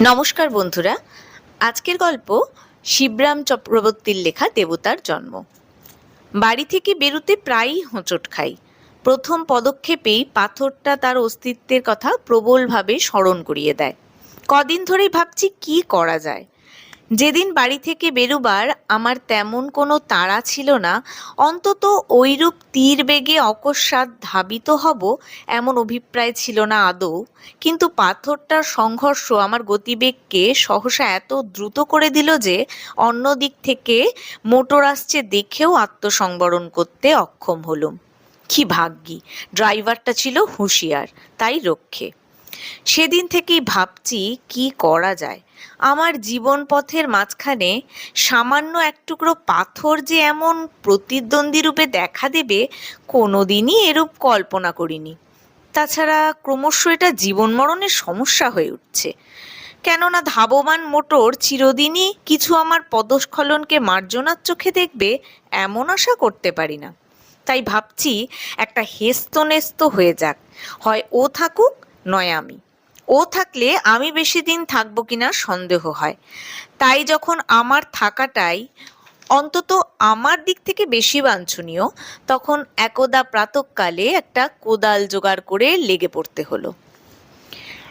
নমস্কার বন্ধুরা। আজকের গল্প শিবরাম চক্রবর্তীর লেখা দেবতার জন্ম। বাড়ি থেকে বেরুতে প্রায়ই হোঁচট খাই। প্রথম পদক্ষেপেই পাথরটা তার অস্তিত্বের কথা প্রবলভাবে স্মরণ করিয়ে দেয়। কদিন ধরেই ভাবছি, কি করা যায়? যেদিন বাড়ি থেকে বেরোবার আমার তেমন কোনো তাড়া ছিল না, অন্তত ওইরূপ তীর বেগে অকস্মাৎ ধাবিত হব এমন অভিপ্রায় ছিল না আদৌ। কিন্তু পাথরটার সংঘর্ষ আমার গতিবেগকে সহসা এত দ্রুত করে দিল যে অন্য দিক থেকে মোটর আসছে দেখেও আত্মসংবরণ করতে অক্ষম হলুম। কি ভাগ্যি, ড্রাইভারটা ছিল হুঁশিয়ার, তাই রক্ষে। সেদিন থেকেই ভাবছি কি করা যায়। আমার জীবন পথের মাঝখানে সামান্য এক টুকরো পাথর যে এমন প্রতিদ্বন্দ্বী রূপে দেখা দেবে, কোনোদিনই এরূপ কল্পনা করিনি। তাছাড়া ক্রমশ এটা জীবন মরণের সমস্যা হয়ে উঠছে। কেননা ধাবমান মোটর চিরদিনই কিছু আমার পদস্খলনকে মার্জনার চোখে দেখবে, এমন আশা করতে পারি না। তাই ভাবছি একটা হেস্তনেস্ত হয়ে যাক। হয় ও থাকুক নয় আমি। ও থাকলে আমি বেশি দিন থাকব কিনা সন্দেহ হয়। তাই যখন আমার থাকাটাই অন্তত আমার দিক থেকে বেশি বাঞ্ছনীয়, তখন একদা প্রাতকালে একটা কোদাল জোগাড় করে লেগে পড়তে হলো।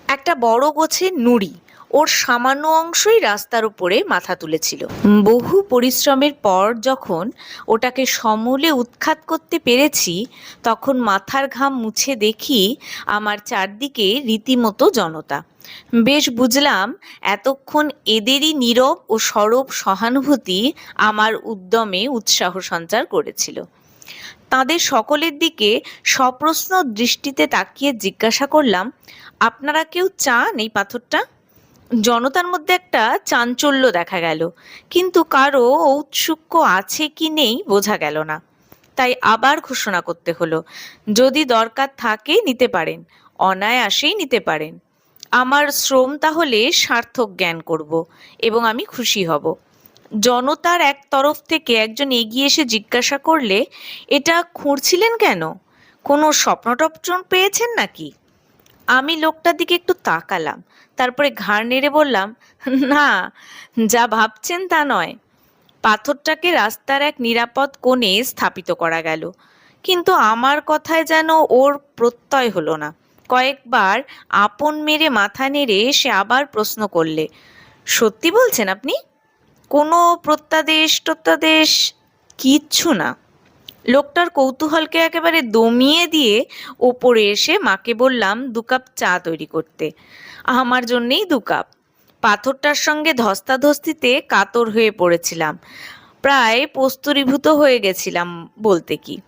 একটা বড় গোছে নুড়ি ওর সামান্য অংশই রাস্তার উপরে মাথা তুলেছিল। বহু পরিশ্রমের পর যখন ওটাকে সমূলে উৎখাত করতে পেরেছি, তখন মাথার ঘাম মুছে দেখি আমার চারদিকে রীতিমতো জনতা। বেশ বুঝলাম এতক্ষণ এদেরই নীরব ও সরব সহানুভূতি আমার উদ্যমে উৎসাহ সঞ্চার করেছিল। তাদের সকলের দিকে সপ্রশ্ন দৃষ্টিতে তাকিয়ে জিজ্ঞাসা করলাম, আপনারা কেউ চান এই পাথরটা? জনতার মধ্যে একটা চাঞ্চল্য দেখা গেল। কিন্তু কারও ঔৎসুক্য আছে কি নেই বোঝা গেল না। তাই আবার ঘোষণা করতে হলো, যদি দরকার থাকে নিতে পারেন, অনায়াসেই নিতে পারেন। আমার শ্রম তাহলে সার্থক জ্ঞান করব এবং আমি খুশি হব। জনতার এক তরফ থেকে একজন এগিয়ে এসে জিজ্ঞাসা করলে, এটা খুঁড়ছিলেন কেন? কোনো স্বপ্ন টপ্ন পেয়েছেন নাকি? আমি লোকটার দিকে একটু তাকালাম। তারপরে ঘাড় নেড়ে বললাম, না, যা ভাবছেন তা নয়। পাথরটাকে রাস্তার এক নিরাপদ কোণে স্থাপিত করা গেল। কিন্তু আমার কথায় যেন ওর প্রত্যয় হলো না। কয়েকবার আপন মেরে মাথা নেড়ে সে আবার প্রশ্ন করলে, সত্যি বলছেন আপনি? কোনো প্রত্যাদেশ টত্যাদেশ কিচ্ছু না। লোকটার কৌতূহলকে একেবারে দমিয়ে দিয়ে ওপরে এসে মাকে বললাম, দু কাপ চা তৈরি করতে। আমার জন্যেই দু কাপ। পাথরটার সঙ্গে ধস্তাধস্তিতে কাতর হয়ে পড়েছিলাম। প্রায় প্রস্তরীভূত হয়ে গেছিলাম বলতে কি।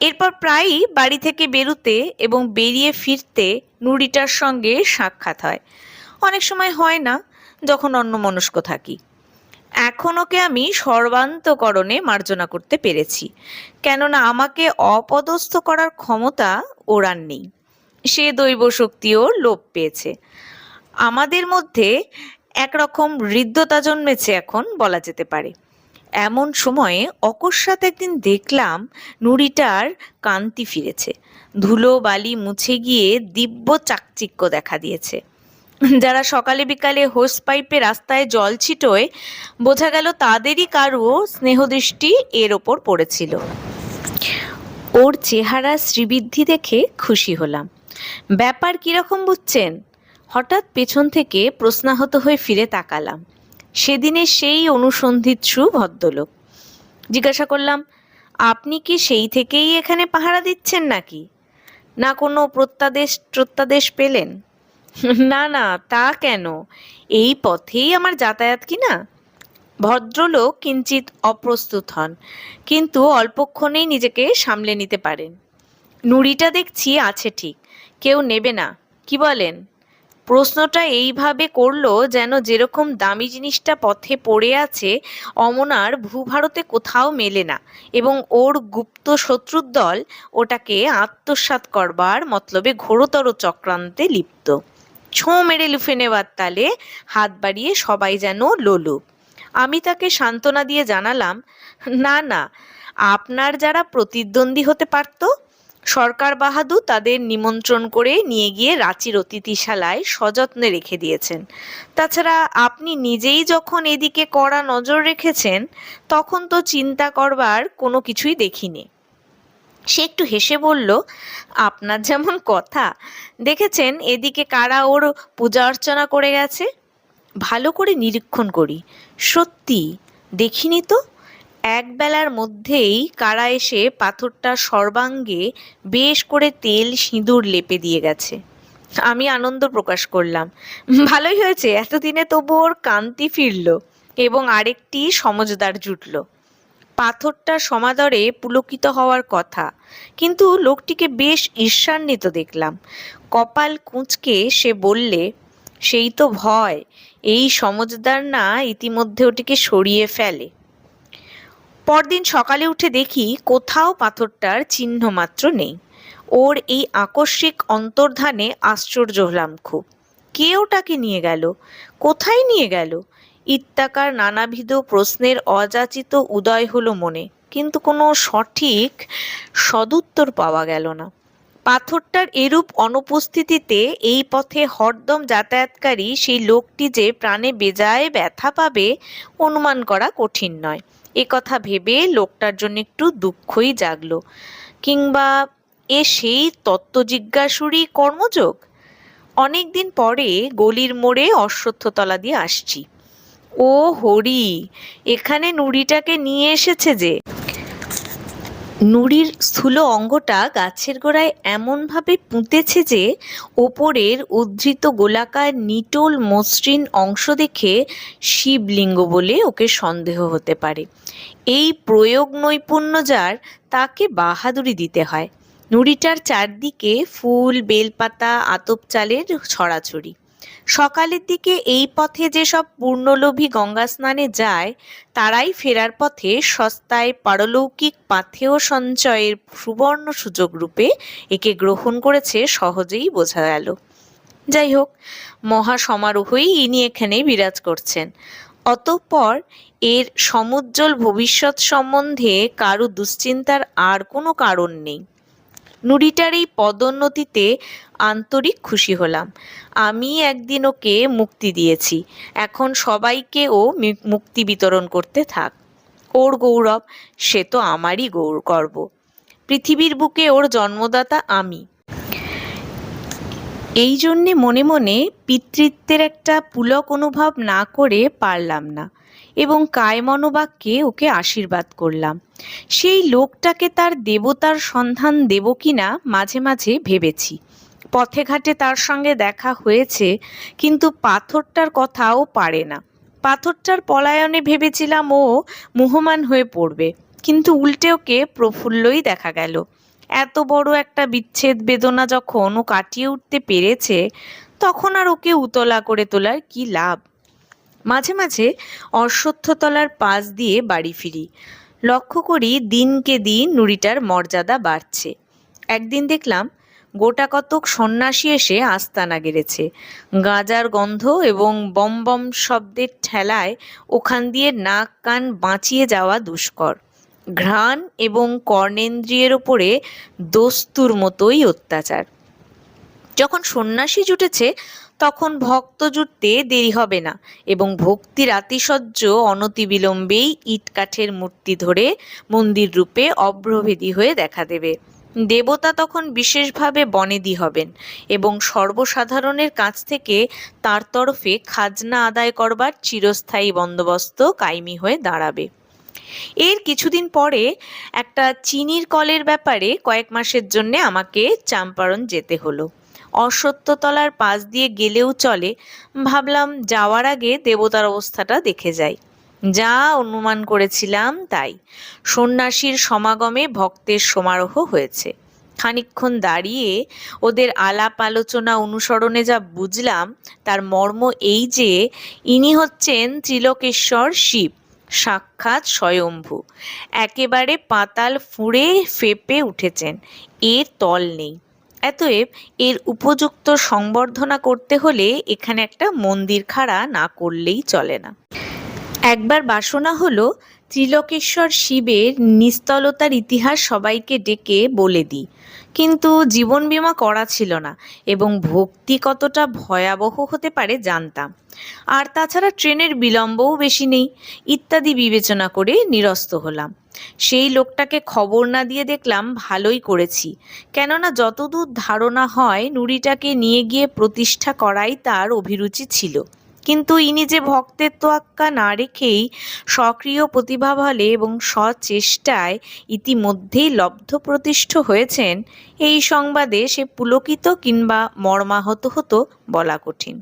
এরপর প্রায়ই বাড়ি থেকে বেরুতে এবং বেরিয়ে ফিরতে নুড়িটার সঙ্গে সাক্ষাৎ হয়। অনেক সময় হয় না, যখন অন্যমনস্ক থাকি। এখন ওকে আমি সর্বান্তকরণে মার্জনা করতে পেরেছি। কেননা আমাকে অপদস্থ করার ক্ষমতা ওর আর নেই। সে দৈব শক্তিও লোপ পেয়েছে। আমাদের মধ্যে একরকম হৃদ্যতা জন্মেছে এখন বলা যেতে পারে। এমন সময়ে অকস্মাৎ একদিন দেখলাম নুড়িটার কান্তি ফিরেছে। ধুলো বালি মুছে গিয়ে দিব্য চাকচিক্য দেখা দিয়েছে। যারা সকালে বিকালে হোস পাইপে রাস্তায় জল ছিটোয়, বোঝা গেল তাদেরই কারও স্নেহদৃষ্টি এর ওপর পড়েছিল। ওর চেহারা শ্রীবৃদ্ধি দেখে খুশি হলাম। ব্যাপার কীরকম বুঝছেন? হঠাৎ পেছন থেকে প্রশ্নাহত হয়ে ফিরে তাকালাম। সেদিনে সেই অনুসন্ধিৎসু ভদ্রলোক। জিজ্ঞাসা করলাম, আপনি কি সেই থেকেই এখানে পাহারা দিচ্ছেন নাকি? না কোনো প্রত্যাদেশ প্রত্যাদেশ পেলেন? না না, তা কেন? এই পথেই আমার যাতায়াত কি না? ভদ্রলোক কিঞ্চিত অপ্রস্তুত হন, কিন্তু অল্পক্ষণেই নিজেকে সামলে নিতে পারেন। নুড়িটা দেখছি আছে ঠিক। কেউ নেবে না। কি বলেন? প্রশ্নটা এইভাবে করল যেন যেরকম দামি জিনিসটা পথে পড়ে আছে, অমনার ভূভারতে কোথাও মেলে না এবং ওর গুপ্ত শত্রুর দল ওটাকে আত্মসাৎ করবার মতলবে ঘোরতর চক্রান্তে লিপ্ত। ছোঁ মেরে লুফে নেওয়ার তালে হাত বাড়িয়ে সবাই যেন লোলুপ আমি তাকে সান্ত্বনা দিয়ে জানালাম, না না, আপনার যারা প্রতিদ্বন্দ্বী হতে পারত সরকার বাহাদুর তাদের নিমন্ত্রণ করে নিয়ে গিয়ে রাঁচির অতিথিশালায় সযত্নে রেখে দিয়েছেন। তাছাড়া আপনি নিজেই যখন এদিকে কড়া নজর রেখেছেন, তখন তো চিন্তা করবার কোনো কিছুই দেখিনি। সে একটু হেসে বলল, আপনার যেমন কথা। দেখেছেন এদিকে কারা ওর পূজা অর্চনা করে গেছে? ভালো করে নিরীক্ষণ করি। সত্যি? দেখিনি তো? এক বেলার মধ্যেই কারা এসে পাথরটা সর্বাঙ্গে বেশ করে তেল, সিঁদুর লেপে দিয়ে গেছে। আমি আনন্দ প্রকাশ করলাম। ভালোই হয়েছে, এতদিনে তবু ওর কান্তি ফিরল এবং আরেকটি সমজদার জুটল। পাথরটা সমাদরে পুলকিত হওয়ার কথা, কিন্তু লোকটিকে বেশ ঈর্ষান্বিত দেখলাম। কপাল কুঁচকে সে বললে, সেই তো ভয়, এই সমজদার না ইতিমধ্যে ওটিকে সরিয়ে ফেলে। পরদিন সকালে উঠে দেখি কোথাও পাথরটার চিহ্ন মাত্র নেই। ওর এই আকস্মিক অন্তর্ধানে আশ্চর্য হলাম খুব। কে ওটাকে নিয়ে গেল? কোথায় নিয়ে গেল? ইত্যাকার নানাবিধ প্রশ্নের অযাচিত উদয় হলো মনে, কিন্তু কোনো সঠিক সদুত্তর পাওয়া গেল না। পাথরটার এরূপ অনুপস্থিতিতে এই পথে হরদম যাতায়াতকারী সেই লোকটি যে প্রাণে বেজায় ব্যথা পাবে অনুমান করা কঠিন নয়। এ কথা ভেবে লোকটার জন্য একটু দুঃখই জাগলো। কিংবা এ সেই তত্ত্ব তত্ত্বজিজ্ঞাসুরই কর্মযোগ? অনেকদিন পরে গলির মোড়ে অশ্বত্থতলা দিয়ে আসছি। ও হরি, এখানে নুড়িটাকে নিয়ে এসেছে যে। নুড়ির স্থূল অঙ্গটা গাছের গোড়ায় এমনভাবে পুঁতেছে যে ওপরের উদ্ধৃত গোলাকার নিটোল মসৃণ অংশ দেখে শিবলিঙ্গ বলে ওকে সন্দেহ হতে পারে। এই প্রয়োগ নৈপুণ্য যার, তাকে বাহাদুরি দিতে হয়। নুড়িটার চারদিকে ফুল, বেলপাতা, আতপ চালের ছড়াছড়ি। সকালের দিকে এই পথে যেসব পূর্ণলোভী গঙ্গা স্নানে যায়, তারাই ফেরার পথে সস্তায় পারলৌকিক পাথেয় সঞ্চয়ের সুবর্ণ সুযোগ রূপে একে গ্রহণ করেছে সহজেই বোঝা গেল। যাই হোক মহা সমারোহই ইনি এখানে বিরাজ করছেন। অতঃপর এর সমুজ্জ্বল ভবিষ্যৎ সম্বন্ধে কারও দুশ্চিন্তার আর কোনো কারণ নেই। নুড়িটার এই পদোন্নতিতে আন্তরিক খুশি হলাম। আমি একদিন ওকে মুক্তি দিয়েছি। এখন সবাইকে ও মুক্তি বিতরণ করতে থাক। ওর গৌরব, সে তো আমারই গৌর, গর্ব। পৃথিবীর বুকে ওর জন্মদাতা আমি। এই জন্যে মনে মনে পিতৃত্বের একটা পুলক অনুভব না করে পারলাম না। এবং কায় মনোবাক্যে ওকে আশীর্বাদ করলাম। সেই লোকটাকে তার দেবতার সন্ধান দেব কিনা মাঝে মাঝে ভেবেছি। পথে ঘাটে তার সঙ্গে দেখা হয়েছে, কিন্তু পাথরটার কথাও পারে না। পাথরটার পলায়নে ভেবেছিলাম ও মোহমান হয়ে পড়বে, কিন্তু উল্টে ওকে প্রফুল্লই দেখা গেল। এত বড় একটা বিচ্ছেদ বেদনা যখন ও কাটিয়ে উঠতে পেরেছে, তখন আর ওকে উতলা করে তোলার কি লাভ? মাঝে মাঝে অশ্বত্থতলার পাশ দিয়ে বাড়ি ফিরি। লক্ষ্য করি দিনকে দিন নুড়িটার মর্যাদা বাড়ছে। একদিন দেখলাম গোটা কতক সন্ন্যাসী এসে আস্তানা গেড়েছে। গাঁজার গন্ধ এবং বম বম শব্দের ঠেলায় ওখান দিয়ে নাক কান বাঁচিয়ে যাওয়া দুষ্কর। ঘ্রাণ এবং কর্ণেন্দ্রিয়ের ওপরে দস্তুর মতোই অত্যাচার। যখন সন্ন্যাসী জুটেছে তখন ভক্ত জুটতে দেরি হবে না এবং ভক্তির আতিশয্য অনতিবিলম্বেই ইটকাঠের মূর্তি ধরে মন্দির রূপে অব্রভেদী হয়ে দেখা দেবে। দেবতা তখন বিশেষভাবে বনেদি হবেন এবং সর্বসাধারণের কাছ থেকে তার তরফে খাজনা আদায় করবার চিরস্থায়ী বন্দোবস্ত কায়েমি হয়ে দাঁড়াবে। এর কিছুদিন পরে একটা চিনির কলের ব্যাপারে কয়েক মাসের জন্য আমাকে চাম্পারণ যেতে হলো। অসত্যতলার পাশ দিয়ে গেলেও চলে, ভাবলাম যাওয়ার আগে দেবতার অবস্থাটা দেখে যাই। যা অনুমান করেছিলাম তাই। সন্ন্যাসীর সমাগমে ভক্তের সমারোহ হয়েছে। খানিকক্ষণ দাঁড়িয়ে ওদের আলাপ আলোচনা অনুসরণে যা বুঝলাম, তার মর্ম এই যে, ইনি হচ্ছেন ত্রিলোকেশ্বর শিব, সাক্ষাৎ স্বয়ম্ভু। একেবারে পাতাল ফুঁড়ে ফেপে উঠেছেন। এর তল নেই। অতএব এর উপযুক্ত সংবর্ধনা করতে হলে এখানে একটা মন্দির খাড়া না করলেই চলে না। একবার বাসনা হলো, ত্রিলোকেশ্বর শিবের নিস্তলতার ইতিহাস সবাইকে ডেকে বলে দিই। কিন্তু জীবন বিমা করা ছিল না এবং ভক্তি কতটা ভয়াবহ হতে পারে জানতাম। আর তাছাড়া ট্রেনের বিলম্বও বেশি নেই, ইত্যাদি বিবেচনা করে নিরস্ত হলাম। সেই লোকটাকে খবর না দিয়ে দেখলাম ভালোই করেছি। কেননা যতদূর ধারণা হয়, নুড়িটাকে নিয়ে গিয়ে প্রতিষ্ঠা করাই তার অভিরুচি ছিল। কিন্তু ইনি যে ভক্তের তোয়াক্কা না রেখেই সক্রিয় প্রতিভা বলে এবং সচেষ্টায় ইতিমধ্যেই লব্ধ প্রতিষ্ঠ হয়েছেন, এই সংবাদে সে পুলকিত কিংবা মর্মাহত হতো বলা কঠিন।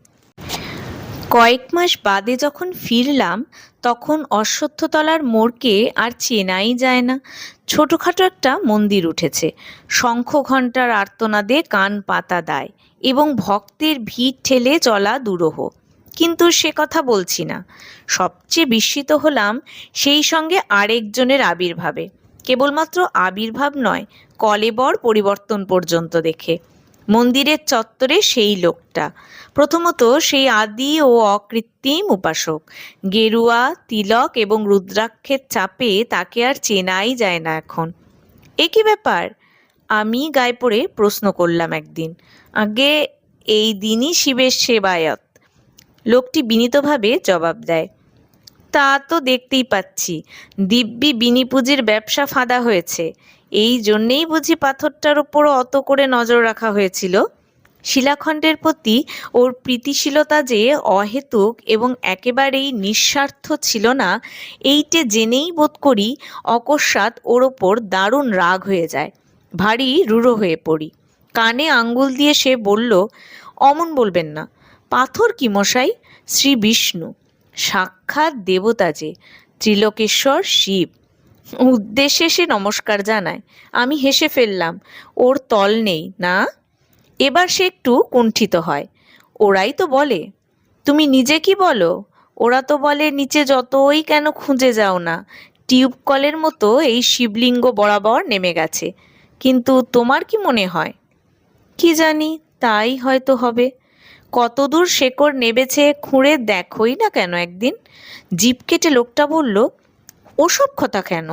কয়েক মাস বাদে যখন ফিরলাম, তখন অশ্বত্থতলার মোড়কে আর চেনাই যায় না। ছোটোখাটো একটা মন্দির উঠেছে। শঙ্খ ঘণ্টার আর্তনাদে কান পাতা দেয় এবং ভক্তের ভিড় ঠেলে চলা দুরূহ। কিন্তু সে কথা বলছি না। সবচেয়ে বিস্মিত হলাম সেই সঙ্গে আরেকজনের আবির্ভাবে। কেবলমাত্র আবির্ভাব নয়, কলেবর পরিবর্তন পর্যন্ত দেখে। মন্দিরের চত্বরে সেই লোকটা। প্রথমত সেই আদি ও অকৃত্রিম উপাসক। গেরুয়া, তিলক এবং রুদ্রাক্ষের চাপে তাকে আর চেনাই যায় না এখন। এ কি ব্যাপার? আমি গায়ে পড়ে প্রশ্ন করলাম একদিন। আগে এই দিনই শিবের সেবায়ত। লোকটি বিনীতভাবে জবাব দেয় তা তো দেখতেই পাচ্ছি। দিব্যি বিনি পুঁজির ব্যবসা ফাঁদা হয়েছে। এই জন্যেই বুঝি পাথরটার উপরও অত করে নজর রাখা হয়েছিল। শিলাখণ্ডের প্রতি ওর প্রীতিশীলতা যে অহেতুক এবং একেবারেই নিঃস্বার্থ ছিল না, এইটে জেনেই বোধ করি অকস্মাৎ ওর ওপর দারুণ রাগ হয়ে যায়। ভারী রূঢ় হয়ে পড়ি। কানে আঙ্গুল দিয়ে সে বলল, অমন বলবেন না। পাথর কি মশাই? শ্রী বিষ্ণু। সাক্ষাৎ দেবতা যে, ত্রিলোকেশ্বর শিব। উদ্দেশ্যে সে নমস্কার জানায়। আমি হেসে ফেললাম, ওর তল নেই না? এবার সে একটু কুণ্ঠিত হয়। ওরাই তো বলে। তুমি নিজে কি বলো? ওরা তো বলে, নিচে যতই কেন খুঁজে যাও না। টিউব কলের মতো এই শিবলিঙ্গ বরাবর নেমে গেছে। কিন্তু তোমার কি মনে হয়? কি জানি, তাই হয়তো হবে। কতদূর শেকড় নেবেছে খুঁড়ে দেখোই না কেন একদিন? জিপ কেটে লোকটা বলল, ওসব কথা কেন?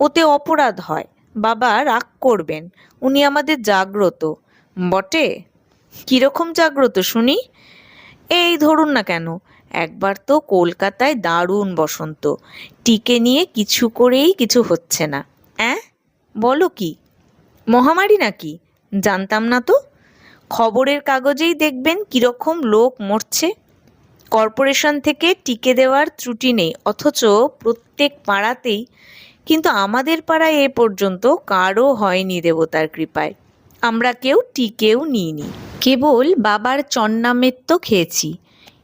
ওতে অপরাধ হয়। বাবা রাগ করবেন, উনি আমাদের জাগ্রত। বটে? কীরকম জাগ্রত শুনি? এই ধরুন না কেন, একবার তো কলকাতায় দারুণ বসন্ত। টিকে নিয়ে কিছু করেই কিছু হচ্ছে না। অ্যাঁ? বলো কি? মহামারী নাকি? জানতাম না তো? খবরের কাগজেই দেখবেন কীরকম লোক মরছে। কর্পোরেশন থেকে টিকে দেওয়ার ত্রুটি নেই, অথচ প্রত্যেক পাড়াতেই কিন্তু আমাদের পাড়ায় এ পর্যন্ত কারও হয়নি দেবতার কৃপায়। আমরা কেউ টিকেও নিইনি। কেবল বাবার চন্নামের তো খেয়েছি।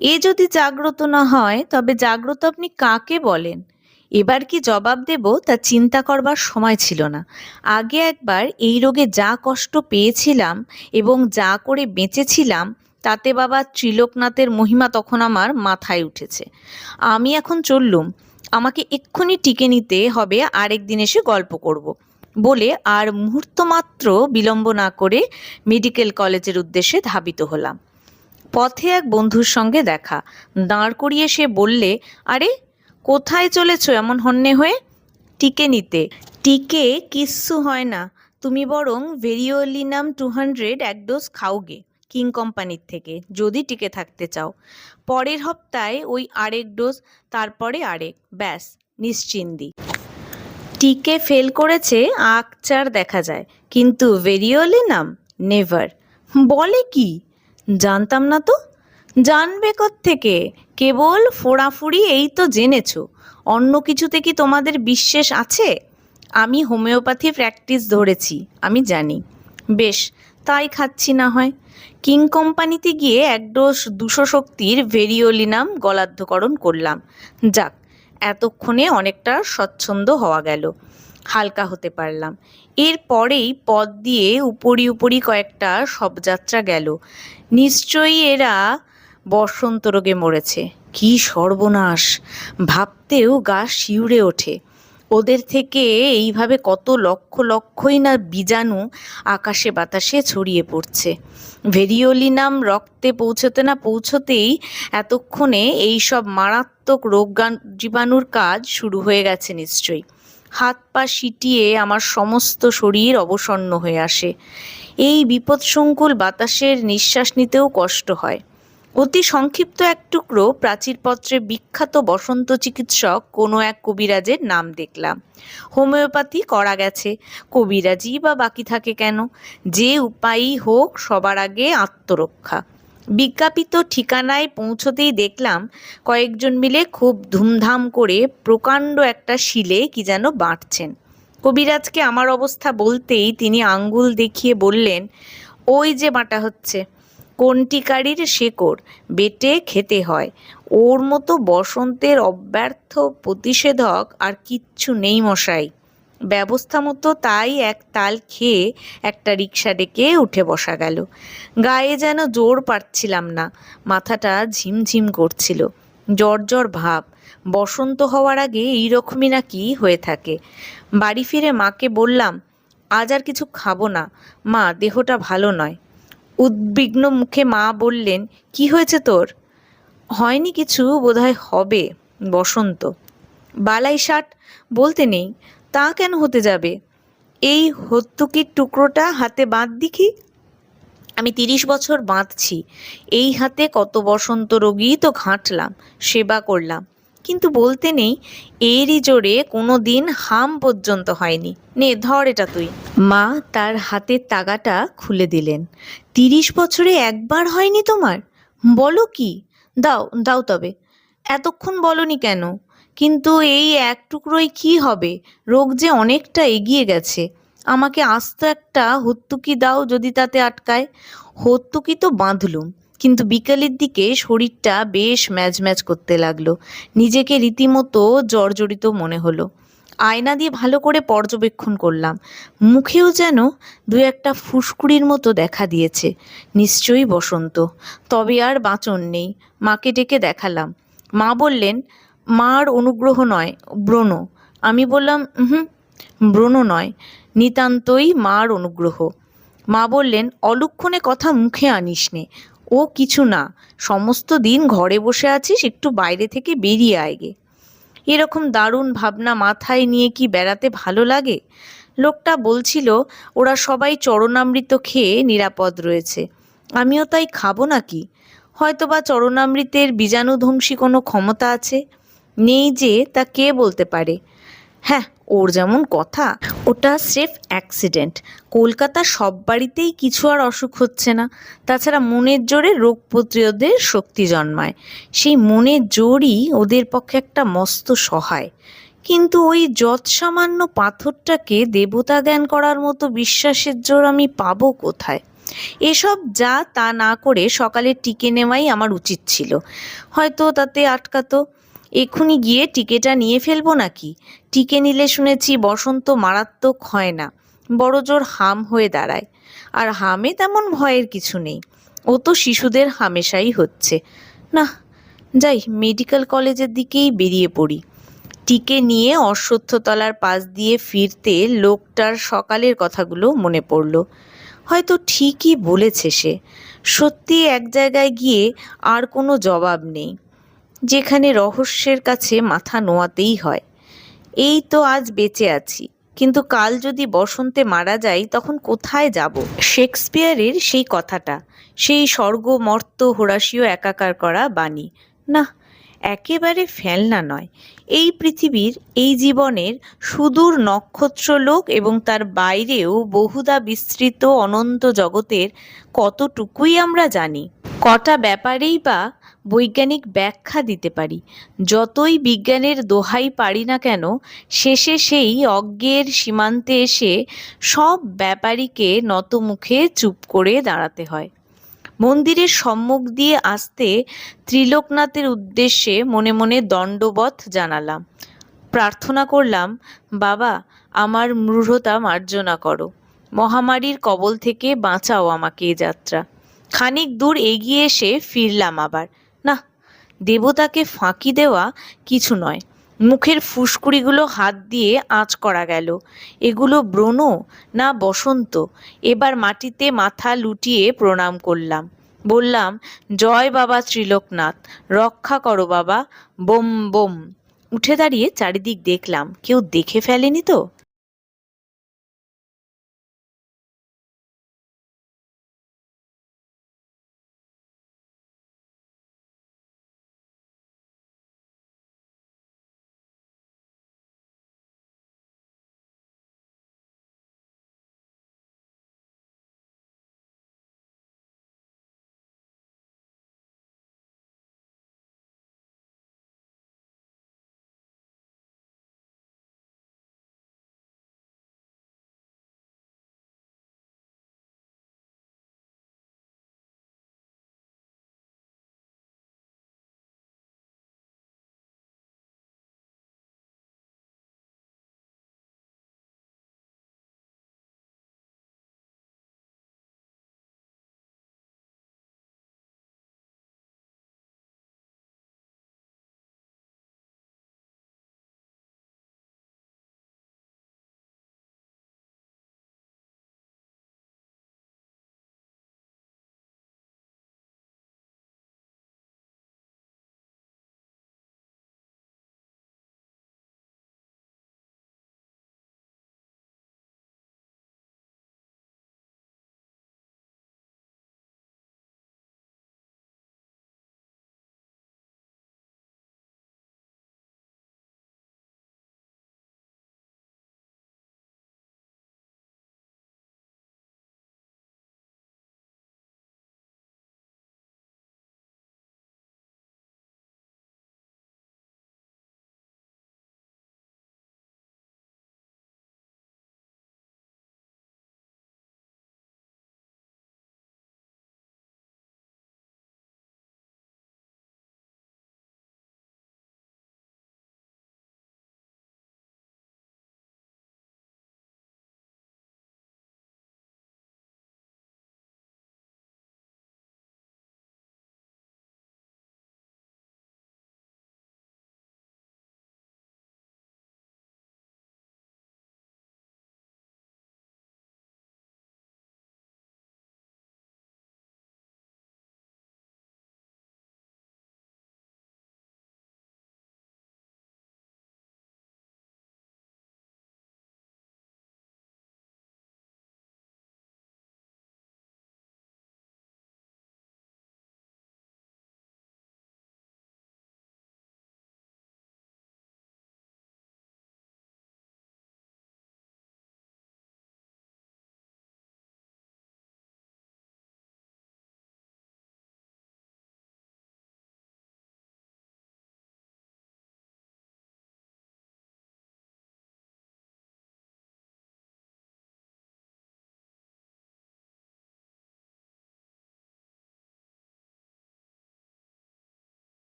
এ যদি জাগ্রত না হয়, তবে জাগ্রত আপনি কাকে বলেন? এবার কি জবাব দেব তা চিন্তা করবার সময় ছিল না আগে একবার এই রোগে যা কষ্ট পেয়েছিলাম এবং যা করে বেঁচেছিলাম, তাতে বাবা ত্রিলোকনাথের মহিমা তখন আমার মাথায় উঠেছে আমি এখন চললুম, আমাকে এক্ষুনি টিকে নিতে হবে, আরেক দিন এসে গল্প করব। বলে আর মুহূর্তমাত্র বিলম্ব না করে মেডিকেল কলেজের উদ্দেশ্যে ধাবিত হলাম পথে এক বন্ধুর সঙ্গে দেখা, দাঁড় করিয়ে সে বললে, আরে কোথায় চলেছো এমন হন্যে হয়ে? টিকে নিতে। টিকে কিচ্ছু হয় না। তুমি বরং ভেরিওলিনাম টু হান্ড্রেড এক ডোজ খাওগে কিং কোম্পানির থেকে, যদি টিকে থাকতে চাও। পরের হপ্তায় ওই আরেক ডোজ, তারপরে আরেক। ব্যাস নিশ্চিন্দি টিকে ফেল করেছে আকচার দেখা যায়, কিন্তু ভেরিওলিনাম, নেভার। বলে কি? জানতাম না তো? জানবে থেকে কেবল ফোড়াফুড়ি এই তো জেনেছো। অন্য কিছুতে কি তোমাদের বিশ্বাস আছে? আমি হোমিওপ্যাথি প্র্যাকটিস ধরেছি, আমি জানি। বেশ, তাই খাচ্ছি না হয়। কিং কোম্পানিতে গিয়ে এক ডোজ দুশো শক্তির ভেরিওলিনাম গলাধ্যকরণ করলাম। যাক, এতক্ষণে অনেকটা স্বচ্ছন্দ হওয়া গেল। হালকা হতে পারলাম। এরপরেই পথ দিয়ে উপরি উপরি কয়েকটা শবযাত্রা গেল। নিশ্চয়ই এরা বসন্ত রোগে মরেছে। কি সর্বনাশ। ভাবতেও গা শিউরে ওঠে। ওদের থেকে এইভাবে কত লক্ষ লক্ষই না বীজাণু আকাশে বাতাসে ছড়িয়ে পড়ছে। ভেরিওলিনাম রক্তে পৌঁছতে না পৌঁছতেই এতক্ষণে এই সব মারাত্মক রোগ জীবাণুর কাজ শুরু হয়ে গেছে নিশ্চয়ই। হাত পা সিটিয়ে আমার সমস্ত শরীর অবসন্ন হয়ে আসে। এই বিপদসংকুল বাতাসের নিঃশ্বাস নিতেও কষ্ট হয়। অতি সংক্ষিপ্ত এক টুকরো প্রাচীরপত্রে বিখ্যাত বসন্ত চিকিৎসক কোনো এক কবিরাজের নাম দেখলাম। হোমিওপ্যাথি করা গেছে। কবিরাজি বা বাকি থাকে কেন? যে উপায়ই হোক, সবার আগে আত্মরক্ষা। বিজ্ঞাপিত ঠিকানায় পৌঁছতেই দেখলাম কয়েকজন মিলে খুব ধুমধাম করে প্রকাণ্ড একটা শিলে কি যেন বাঁটছেন কবিরাজকে আমার অবস্থা বলতেই তিনি আঙ্গুল দেখিয়ে বললেন, ওই যে বাঁটা হচ্ছে। কন্টিকারির শেকড় বেটে খেতে হয়। ওর মতো বসন্তের অব্যর্থ প্রতিষেধক আর কিচ্ছু নেই মশাই। ব্যবস্থা মতো তাই এক তাল খেয়ে একটা রিক্সা ডেকে উঠে বসা গেল। গায়ে যেন জোর পাচ্ছিলাম না, মাথাটা ঝিমঝিম করছিল। জ্বর জ্বর ভাব, বসন্ত হওয়ার আগে এইরকমই নাকি হয়ে থাকে। বাড়ি ফিরে মাকে বললাম, আজ আর কিছু খাব না, মা, দেহটা ভালো নয়। উদ্বিগ্ন মুখে মা বললেন, কি হয়েছে তোর? হয়নি কিছু, বোধহয় হবে, বসন্ত। বালাই ষাট বলতে নেই, তা কেন হতে যাবে? এই হত্যুকির টুকরোটা হাতে বাঁধ দেখি? আমি তিরিশ বছর বাঁধছি, এই হাতে কত বসন্ত রোগী তো ঘাঁটলাম, সেবা করলাম। কিন্তু বলতে নেই, এরই জোরে কোনো দিন হাম পর্যন্ত হয়নি। নে, ধর এটা তুই। মা তার হাতের তাগাটা খুলে দিলেন। তিরিশ বছরে একবার হয়নি তোমার? বলো কি? দাও দাও তবে। এতক্ষণ বলনি কেন? কিন্তু এই এক টুকরোই কি হবে? রোগ যে অনেকটা এগিয়ে গেছে। আমাকে আস্ত একটা হত্যুকি দাও যদি তাতে আটকায়। হত্যুকি তো বাঁধলুম। কিন্তু বিকালের দিকে শরীরটা বেশ ম্যাজ ম্যাজ করতে লাগল। নিজেকে রীতিমতো জর্জরিত মনে হলো। আয়না দিয়ে ভালো করে পর্যবেক্ষণ করলাম। মুখেও যেন দু একটা ফুসকুড়ির মতো দেখা দিয়েছে। নিশ্চয়ই বসন্ত। তবে আর বাঁচন নেই। মাকে ডেকে দেখালাম। মা বললেন, মার অনুগ্রহ নয়, ব্রণ। আমি বললাম হুম ব্রণ নয়, নিতান্তই মার অনুগ্রহ। মা বললেন, অলক্ষণে কথা মুখে আনিস নে ও কিছু না, সমস্ত দিন ঘরে বসে আছিস, একটু বাইরে থেকে বেরিয়ে আয়গে এরকম দারুণ ভাবনা মাথায় নিয়ে কি বেড়াতে ভালো লাগে? লোকটা বলছিল, ওরা সবাই চরণামৃত খেয়ে নিরাপদ রয়েছে। আমিও তাই খাব নাকি? হয়তোবা চরণামৃতের বীজাণুধ্বংসী কোনো ক্ষমতা আছে? নেই যে, তা কে বলতে পারে? হ্যাঁ ওর যেমন কথা, ওটা স্রেফ অ্যাক্সিডেন্ট কলকাতার সব বাড়িতেই কিছু আর অসুখ হচ্ছে না। তাছাড়া মনের জোরে রোগ প্রতিরোধের শক্তি জন্মায়। সেই মনের জোরই ওদের পক্ষে একটা মস্ত সহায়। কিন্তু ওই যৎসামান্য পাথরটাকে দেবতা জ্ঞান করার মতো বিশ্বাসের জোর আমি পাবো কোথায়? এসব যা তা না করে সকালে টিকে নেওয়াই আমার উচিত ছিল। হয়তো তাতে আটকাতো এক্ষুনি গিয়ে টিকেটা নিয়ে ফেলব নাকি? টিকে নিলে শুনেছি বসন্ত মারাত্মক হয় না। বড় জোর হাম হয়ে দাঁড়ায়। আর হামে তেমন ভয়ের কিছু নেই। ও তো শিশুদের হামেশাই হচ্ছে। না, যাই, মেডিকেল কলেজের দিকেই বেরিয়ে পড়ি। টিকে নিয়ে অশ্বত্থতলার পাশ দিয়ে ফিরতে লোকটার সকালের কথাগুলো মনে পড়ল। হয়তো ঠিকই বলেছে সে। সত্যি এক জায়গায় গিয়ে আর কোনো জবাব নেই। যেখানে রহস্যের কাছে মাথা নোয়াতেই হয়। এই তো আজ বেঁচে আছি, কিন্তু কাল যদি বসন্তে মারা যাই, তখন কোথায় যাব? শেক্সপিয়ারের সেই কথাটা, সেই স্বর্গ মর্ত হোরাসীয় একাকার করা বাণী। না, একেবারে ফেলনা নয়। এই পৃথিবীর, এই জীবনের সুদূর নক্ষত্রলোক এবং তার বাইরেও বহুদা বিস্তৃত অনন্ত জগতের কতটুকুই আমরা জানি? কটা ব্যাপারেই বা বৈজ্ঞানিক ব্যাখ্যা দিতে পারি। যতই বিজ্ঞানের দোহাই পারি না কেন, শেষে সেই অজ্ঞের সীমান্তে এসে সব ব্যাপারীকে নতমুখে চুপ করে দাঁড়াতে হয়। মন্দিরের সম্মুখ দিয়ে আসতে ত্রিলোকনাথের উদ্দেশ্যে মনে মনে দণ্ডবধ জানালাম। প্রার্থনা করলাম, বাবা, আমার মূঢ়তা মার্জনা করো। মহামারীর কবল থেকে বাঁচাও আমাকে এ যাত্রা। খানিক দূর এগিয়ে এসে ফিরলাম আবার। দেবতাকে ফাঁকি দেওয়া কিছু নয়। মুখের ফুসকুড়িগুলো হাত দিয়ে আঁচ করা গেল। এগুলো ব্রণ না বসন্ত? এবার মাটিতে মাথা লুটিয়ে প্রণাম করলাম। বললাম, জয় বাবা ত্রিলোকনাথ, রক্ষা করো বাবা, বোম বোম। উঠে দাঁড়িয়ে চারিদিক দেখলাম। কেউ দেখে ফেলেনি তো?